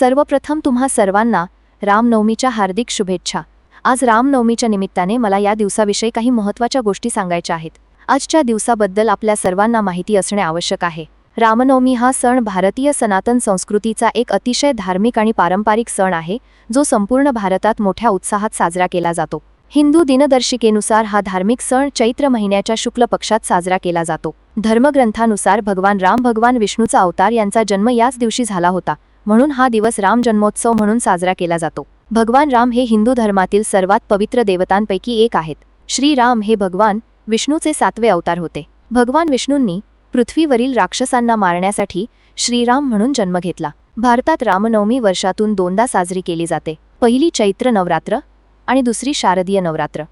सर्वप्रथम तुम्हा सर्वांना रामनवमीच्या हार्दिक शुभेच्छा. आज रामनवमीच्या निमित्ताने मला या दिवसाविषयी काही महत्त्वाच्या गोष्टी सांगायच्या आहेत. आजच्या दिवसाबद्दल आपल्या सर्वांना माहिती असणे आवश्यक आहे. रामनवमी हा सण भारतीय सनातन संस्कृतीचा एक अतिशय धार्मिक आणि पारंपरिक सण आहे जो संपूर्ण भारतात मोठ्या उत्साहात साजरा केला जातो. हिंदू दिनदर्शिकेनुसार हा धार्मिक सण चैत्र महिन्याच्या शुक्ल पक्षात साजरा केला जातो. धर्मग्रंथानुसार भगवान राम भगवान विष्णूचा अवतार यांचा जन्म याच दिवशी झाला होता. म्हणून हा दिवस राम जन्मोत्सव म्हणून साजरा केला जातो. भगवान राम हे हिंदू धर्मातील सर्वात पवित्र देवतांपैकी एक आहेत. श्रीराम हे भगवान विष्णूचे सातवे अवतार होते. भगवान विष्णूंनी पृथ्वीवरील राक्षसांना मारण्यासाठी श्रीराम म्हणून जन्म घेतला. भारतात रामनवमी वर्षातून दोनदा साजरी केली जाते. पहिली चैत्र नवरात्र आणि दुसरी शारदीय नवरात्र.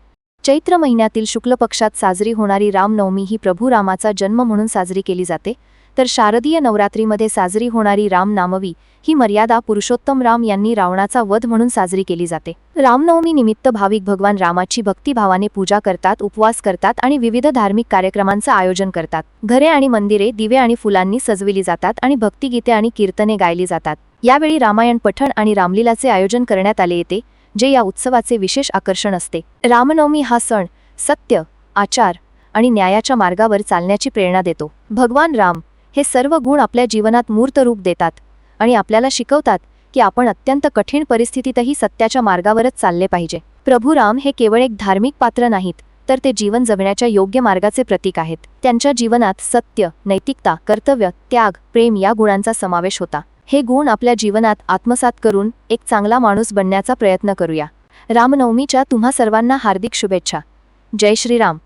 चैत्र महिन्यातील शुक्ल पक्षात साजरी होणारी रामनवमी ही प्रभू रामाचा जन्म म्हणून साजरी केली जाते. तर शारदीय नवरात्रीमध्ये साजरी होणारी रामनामवी ही मर्यादा पुरुषोत्तम राम यांनी रावणाचा वध म्हणून साजरी केली जाते. रामनवमी निमित्त भाविक भगवान रामाची भक्तिभावाने पूजा करतात उपवास करतात आणि विविध धार्मिक कार्यक्रमांचं आयोजन करतात. घरे आणि मंदिरे दिवे आणि फुलांनी सजविली जातात आणि भक्तिगीते आणि कीर्तने गायली जातात. यावेळी रामायण पठण आणि रामलीलाचे आयोजन करण्यात आले येते. जे या उत्सवाचे विशेष आकर्षण असते. रामनवमी हा सण सत्य आचार आणि न्यायाच्या मार्गावर चालण्याची प्रेरणा देतो. भगवान राम हे सर्व गुण आपल्या जीवनात मूर्त रूप देतात आणि आपल्याला शिकवतात की आपण अत्यंत कठीण परिस्थितीतही सत्याच्या मार्गावरच चालले पाहिजे. प्रभू राम हे केवळ एक धार्मिक पात्र नाहीत तर ते जीवन जगण्याच्या योग्य मार्गाचे प्रतीक आहेत. त्यांच्या जीवनात सत्य नैतिकता कर्तव्य त्याग प्रेम या गुणांचा समावेश होता. हे गुण आपल्या जीवनात आत्मसात करून एक चांगला माणूस बनण्याचा प्रयत्न करूया. रामनवमीच्या तुम्हा सर्वांना हार्दिक शुभेच्छा. जय श्रीराम.